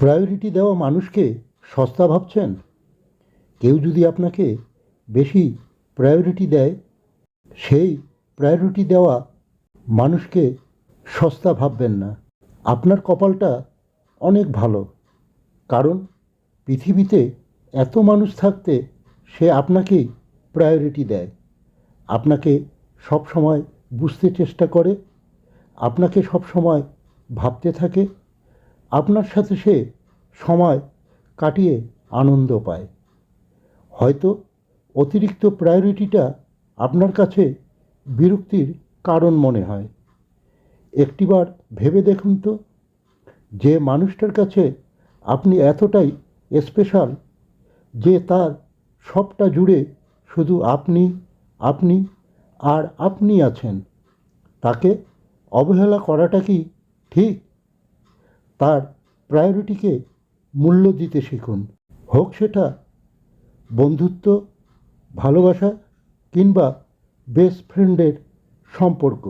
Priority দেওয়া মানুষকে সস্তা ভাবছেন? কেউ যদি আপনাকে বেশি প্রায়োরিটি দেয়, সেই প্রায়োরিটি দেওয়া মানুষকে সস্তা ভাববেন না। আপনার কপালটা অনেক ভালো, কারণ পৃথিবীতে এত মানুষ থাকতে সে আপনাকেই প্রায়োরিটি দেয়। আপনাকে সব সময় বুঝতে চেষ্টা করে, আপনাকে সব সময় ভাবতে থাকে আপনার সাথে সে সময় কাটিয়ে আনন্দ পায়। হয়তো অতিরিক্ত প্রায়োরিটিটা আপনার কাছে বিরক্তির কারণ মনে হয়। একটিবার ভেবে দেখুন তো, যে মানুষটার কাছে আপনি এতটাই স্পেশাল যে তার সবটা জুড়ে শুধু আপনি আপনি আর আপনি আছেন। তাকে অবহেলা করাটা কি ঠিক? তার প্রায়োরিটিকে মূল্য দিতে শিখুন। হোক সেটা বন্ধুত্ব ভালোবাসা কিংবা বেস্ট ফ্রেন্ডের সম্পর্ক।